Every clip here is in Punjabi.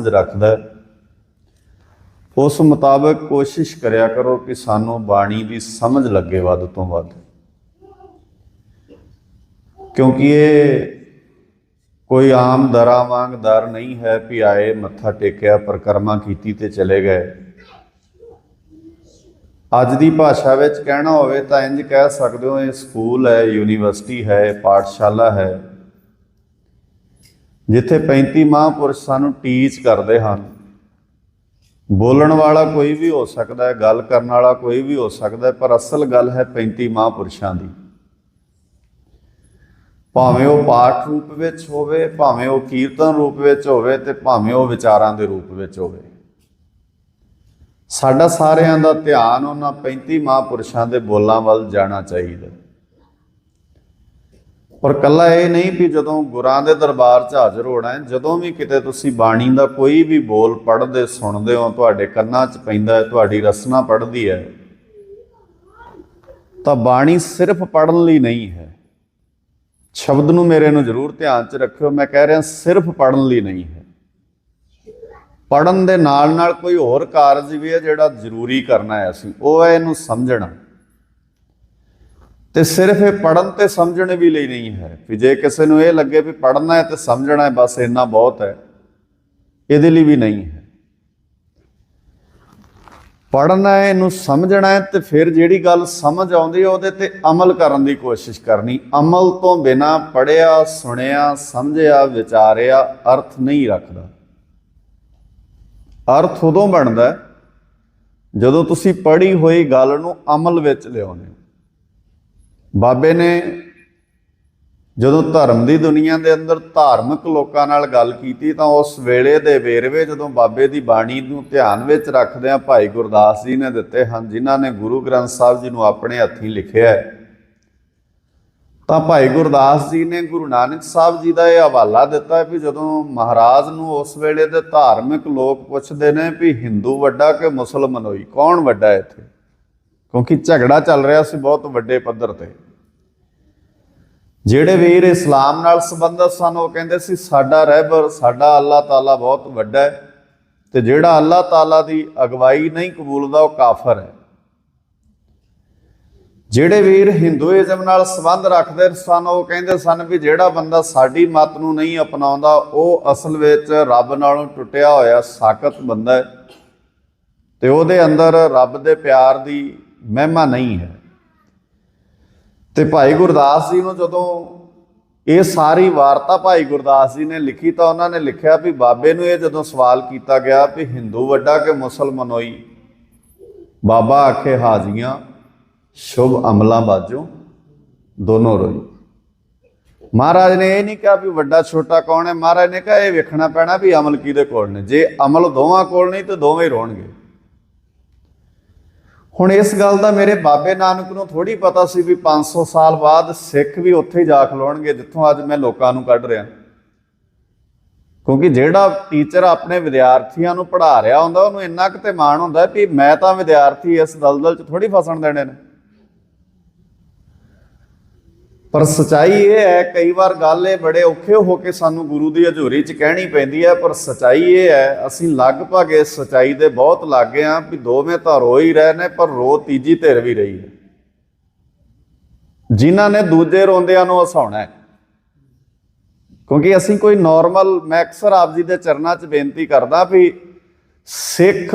ਸਮਝ ਰੱਖਦਾ ਉਸ ਮੁਤਾਬਕ ਕੋਸ਼ਿਸ਼ ਕਰਿਆ ਕਰੋ ਕਿ ਸਾਨੂੰ ਬਾਣੀ ਦੀ ਸਮਝ ਲੱਗੇ ਵੱਧ ਤੋਂ ਵੱਧ। ਕਿਉਂਕਿ ਇਹ ਕੋਈ ਆਮ ਦਰਾਂ ਵਾਂਗ ਦਰ ਨਹੀਂ ਹੈ ਵੀ ਆਏ ਮੱਥਾ ਟੇਕਿਆ, ਪਰਕਰਮਾ ਕੀਤੀ ਤੇ ਚਲੇ ਗਏ। ਅੱਜ ਦੀ ਭਾਸ਼ਾ ਵਿੱਚ ਕਹਿਣਾ ਹੋਵੇ ਤਾਂ ਇੰਜ ਕਹਿ ਸਕਦੇ ਹੋ, ਇਹ ਸਕੂਲ ਹੈ, ਯੂਨੀਵਰਸਿਟੀ ਹੈ ਪਾਠਸ਼ਾਲਾ ਹੈ। ਜਿੱਥੇ 35 ਮਹਾਂਪੁਰਸ਼ ਸਾਨੂੰ ਟੀਚ ਕਰਦੇ ਹਨ। ਬੋਲਣ ਵਾਲਾ ਕੋਈ ਵੀ ਹੋ ਸਕਦਾ ਹੈ, ਗੱਲ ਕਰਨ ਵਾਲਾ ਕੋਈ ਵੀ ਹੋ ਸਕਦਾ ਹੈ, ਪਰ ਅਸਲ ਗੱਲ ਹੈ 35 ਮਹਾਂਪੁਰਸ਼ਾਂ ਦੀ। ਭਾਵੇਂ ਉਹ ਪਾਠ ਰੂਪ ਵਿੱਚ ਹੋਵੇ, ਭਾਵੇਂ ਉਹ ਕੀਰਤਨ ਰੂਪ ਵਿੱਚ ਹੋਵੇ ਤੇ ਭਾਵੇਂ ਉਹ ਵਿਚਾਰਾਂ ਦੇ ਰੂਪ ਵਿੱਚ ਹੋਵੇ। ਸਾਡਾ ਸਾਰਿਆਂ ਦਾ ਧਿਆਨ ਉਹਨਾਂ 35 ਮਹਾਂਪੁਰਸ਼ਾਂ ਦੇ ਬੋਲਾਂ ਵੱਲ ਜਾਣਾ ਚਾਹੀਦਾ। ਔਰ ਕੱਲਾ ਇਹ ਨਹੀਂ ਵੀ ਜਦੋਂ ਗੁਰਾਂ ਦੇ ਦਰਬਾਰ 'ਚ ਹਾਜ਼ਰ ਹੋਣਾ ਹੈ, ਜਦੋਂ ਵੀ ਕਿਤੇ ਤੁਸੀਂ ਬਾਣੀ ਦਾ ਕੋਈ ਵੀ ਬੋਲ ਪੜ੍ਹਦੇ, ਸੁਣਦੇ ਹੋ, ਤੁਹਾਡੇ ਕੰਨਾਂ 'ਚ ਪੈਂਦਾ ਹੈ, ਤੁਹਾਡੀ ਰਸਨਾ ਪੜ੍ਹਦੀ ਹੈ, ਤਾਂ ਬਾਣੀ ਸਿਰਫ ਪੜ੍ਹਨ ਲਈ ਨਹੀਂ ਹੈ। ਸ਼ਬਦ ਨੂੰ ਮੇਰੇ ਨੂੰ ਜ਼ਰੂਰ ਧਿਆਨ 'ਚ ਰੱਖਿਓ, ਮੈਂ ਕਹਿ ਰਿਹਾ ਸਿਰਫ ਪੜ੍ਹਨ ਲਈ ਨਹੀਂ ਹੈ। ਪੜਨ ਦੇ ਨਾਲ ਨਾਲ ਕੋਈ ਹੋਰ ਕਾਰਜ ਵੀ ਹੈ ਜਿਹੜਾ ਜ਼ਰੂਰੀ ਕਰਨਾ ਹੈ ਅਸੀਂ, ਉਹ ਹੈ ਇਹਨੂੰ ਸਮਝਣਾ। ਤੇ ਸਿਰਫ ਇਹ ਪੜਨ ਤੇ ਸਮਝਣ ਵੀ ਲਈ ਨਹੀਂ ਹੈ। ਕਿ ਜੇ ਕਿਸੇ ਨੂੰ ਇਹ ਲੱਗੇ ਵੀ ਪੜਨਾ ਹੈ ਤੇ ਸਮਝਣਾ ਹੈ, ਬਸ ਇੰਨਾ ਬਹੁਤ ਹੈ, ਇਹਦੇ ਲਈ ਵੀ ਨਹੀਂ ਹੈ। ਪੜਨਾ ਹੈ, ਇਹਨੂੰ ਸਮਝਣਾ ਹੈ ਤੇ ਫਿਰ ਜਿਹੜੀ ਗੱਲ ਸਮਝ ਆਉਂਦੀ ਹੈ, ਉਹਦੇ ਤੇ ਅਮਲ ਕਰਨ ਦੀ ਕੋਸ਼ਿਸ਼ ਕਰਨੀ। ਅਮਲ ਤੋਂ ਬਿਨਾ ਪੜਿਆ ਸੁਣਿਆ, ਸਮਝਿਆ, ਵਿਚਾਰਿਆ ਅਰਥ ਨਹੀਂ ਰੱਖਦਾ। ਅਰਥ ਉਦੋਂ ਬਣਦਾ ਜਦੋਂ ਤੁਸੀਂ ਪੜ੍ਹੀ ਹੋਈ ਗੱਲ ਨੂੰ ਅਮਲ ਵਿੱਚ ਲਿਆਉਂਦੇ ਹੋ। ਬਾਬੇ ਨੇ ਜਦੋਂ ਧਰਮ ਦੀ ਦੁਨੀਆ ਦੇ ਅੰਦਰ ਧਾਰਮਿਕ ਲੋਕਾਂ ਨਾਲ ਗੱਲ ਕੀਤੀ ਤਾਂ ਉਸ ਵੇਲੇ ਦੇ ਵੇਰਵੇ ਜਦੋਂ ਬਾਬੇ ਦੀ ਬਾਣੀ ਨੂੰ ਧਿਆਨ ਵਿੱਚ ਰੱਖਦਿਆਂ ਭਾਈ ਗੁਰਦਾਸ ਜੀ ਨੇ ਦਿੱਤੇ ਹਨ, ਜਿਨ੍ਹਾਂ ਨੇ ਗੁਰੂ ਗ੍ਰੰਥ ਸਾਹਿਬ ਜੀ ਨੂੰ ਆਪਣੇ ਹੱਥੀਂ ਲਿਖਿਆ ਹੈ। ਤਾਂ ਭਾਈ ਗੁਰਦਾਸ ਜੀ ਨੇ ਗੁਰੂ ਨਾਨਕ ਸਾਹਿਬ ਜੀ ਦਾ ਇਹ ਹਵਾਲਾ ਦਿੱਤਾ ਵੀ ਜਦੋਂ ਮਹਾਰਾਜ ਨੂੰ ਉਸ ਵੇਲੇ ਦੇ ਧਾਰਮਿਕ ਲੋਕ ਪੁੱਛਦੇ ਨੇ ਵੀ ਹਿੰਦੂ ਵੱਡਾ ਕਿ ਮੁਸਲਮਾਨ ਹੋਈ, ਕੌਣ ਵੱਡਾ ਇੱਥੇ? ਕਿਉਂਕਿ ਝਗੜਾ ਚੱਲ ਰਿਹਾ ਸੀ ਬਹੁਤ ਵੱਡੇ ਪੱਧਰ ਤੇ। ਜਿਹੜੇ ਵੀਰ ਇਸਲਾਮ ਨਾਲ ਸੰਬੰਧਿਤ ਸਨ, ਉਹ ਕਹਿੰਦੇ ਸੀ, ਸਾਡਾ ਰਹਿਬਰ, ਸਾਡਾ ਅੱਲਾਹ ਤਾਲਾ ਬਹੁਤ ਵੱਡਾ ਹੈ ਤੇ ਜਿਹੜਾ ਅੱਲਾਹ ਤਾਲਾ ਦੀ ਅਗਵਾਈ ਨਹੀਂ ਕਬੂਲਦਾ, ਉਹ ਕਾਫਰ ਹੈ। ਜਿਹੜੇ ਵੀਰ ਹਿੰਦੂਇਜ਼ਮ ਨਾਲ ਸੰਬੰਧ ਰੱਖਦੇ ਸਨ, ਉਹ ਕਹਿੰਦੇ ਸਨ ਵੀ ਜਿਹੜਾ ਬੰਦਾ ਸਾਡੀ ਮਤ ਨੂੰ ਨਹੀਂ ਅਪਣਾਉਂਦਾ, ਉਹ ਅਸਲ ਵਿੱਚ ਰੱਬ ਨਾਲੋਂ ਟੁੱਟਿਆ ਹੋਇਆ ਸਾਖਤ ਬੰਦਾ ਹੈ ਤੇ ਉਹਦੇ ਅੰਦਰ ਰੱਬ ਦੇ ਪਿਆਰ ਦੀ ਮਹਿਮਾ ਨਹੀਂ ਹੈ। ਤੇ ਭਾਈ ਗੁਰਦਾਸ ਜੀ ਨੂੰ ਜਦੋਂ ਇਹ ਸਾਰੀ ਵਾਰਤਾ ਭਾਈ ਗੁਰਦਾਸ ਜੀ ਨੇ ਲਿਖੀ ਤਾਂ ਉਹਨਾਂ ਨੇ ਲਿਖਿਆ ਵੀ ਬਾਬੇ ਨੂੰ ਇਹ ਜਦੋਂ ਸਵਾਲ ਕੀਤਾ ਗਿਆ ਵੀ ਹਿੰਦੂ ਵੱਡਾ ਕਿ ਮੁਸਲਮਾਨ ਹੋਈ, ਬਾਬਾ ਆਖੇ, ਹਾਜ਼ੀਆਂ, ਸ਼ੁਭ ਅਮਲਾਂ ਬਾਜੋ, ਦੋਨੋਂ ਰੋਈ। ਮਹਾਰਾਜ ਨੇ ਇਹ ਨਹੀਂ ਕਿਹਾ ਵੀ ਵੱਡਾ ਛੋਟਾ ਕੌਣ ਹੈ। ਮਹਾਰਾਜ ਨੇ ਕਿਹਾ ਇਹ ਵੇਖਣਾ ਪੈਣਾ ਵੀ ਅਮਲ ਕਿਹਦੇ ਕੋਲ ਨੇ। ਜੇ ਅਮਲ ਦੋਵਾਂ ਕੋਲ ਨਹੀਂ ਤਾਂ ਦੋਵੇਂ ਹੀ ਰੋਣਗੇ। ਹੁਣ ਇਸ ਗੱਲ ਦਾ ਮੇਰੇ ਬਾਬੇ ਨਾਨਕ ਨੂੰ ਥੋੜੀ ਪਤਾ ਸੀ ਵੀ 500 ਸਾਲ ਬਾਅਦ ਸਿੱਖ ਵੀ ਉੱਥੇ ਹੀ ਜਾ ਖਲੋਣਗੇ ਜਿੱਥੋਂ ਅੱਜ ਮੈਂ ਲੋਕਾਂ ਨੂੰ ਕੱਢ ਰਿਹਾ। ਕਿਉਂਕਿ ਜਿਹੜਾ ਟੀਚਰ ਆਪਣੇ ਵਿਦਿਆਰਥੀਆਂ ਨੂੰ ਪੜ੍ਹਾ ਰਿਹਾ ਹੁੰਦਾ, ਉਹਨੂੰ ਇੰਨਾ ਕੁ ਤੇ ਮਾਣ ਹੁੰਦਾ ਵੀ ਮੈਂ ਤਾਂ ਵਿਦਿਆਰਥੀ ਇਸ ਦਲਦਲ 'ਚ ਥੋੜੀ ਫਸਣ ਦੇਣੇ ਨੇ। ਪਰ ਸਚਾਈ ਇਹ ਹੈ, ਕਈ ਵਾਰ ਗੱਲ ਇਹ ਬੜੇ ਔਖੇ ਹੋ ਕੇ ਸਾਨੂੰ ਗੁਰੂ ਦੀ ਹਜ਼ੂਰੀ 'ਚ ਕਹਿਣੀ ਪੈਂਦੀ ਹੈ, ਪਰ ਸਚਾਈ ਇਹ ਹੈ, ਅਸੀਂ ਲਗਭਗ ਇਸ ਸਚਾਈ ਦੇ ਬਹੁਤ ਲਾਗੇ ਆ ਵੀ ਦੋਵੇਂ ਤਾਂ ਰੋ ਹੀ ਰਹੇ ਨੇ, ਪਰ ਰੋ ਤੀਜੀ ਧਿਰ ਵੀ ਰਹੀ ਹੈ। ਜਿਨ੍ਹਾਂ ਨੇ ਦੂਜੇ ਰੋਂਦਿਆਂ ਨੂੰ ਹਸਾਉਣਾ ਹੈ। ਕਿਉਂਕਿ ਅਸੀਂ ਕੋਈ ਨਾਰਮਲ ਮੈਂ ਅਕਸਰ ਆਪ ਜੀ ਦੇ ਚਰਨਾਂ 'ਚ ਬੇਨਤੀ ਕਰਦਾ ਵੀ ਸਿੱਖ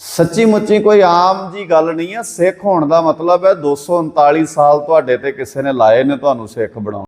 ਸੱਚੀ ਮੁੱਚੀ ਕੋਈ ਆਮ ਜੀ ਗੱਲ ਨਹੀਂ ਹੈ ਸਿੱਖ ਹੋਣ ਦਾ ਮਤਲਬ ਹੈ 239 ਸਾਲ ਤੁਹਾਡੇ ਤੇ ਕਿਸੇ ਨੇ ਲਾਏ ਨੇ, ਤੁਹਾਨੂੰ ਸਿੱਖ ਬਣਾਉਣ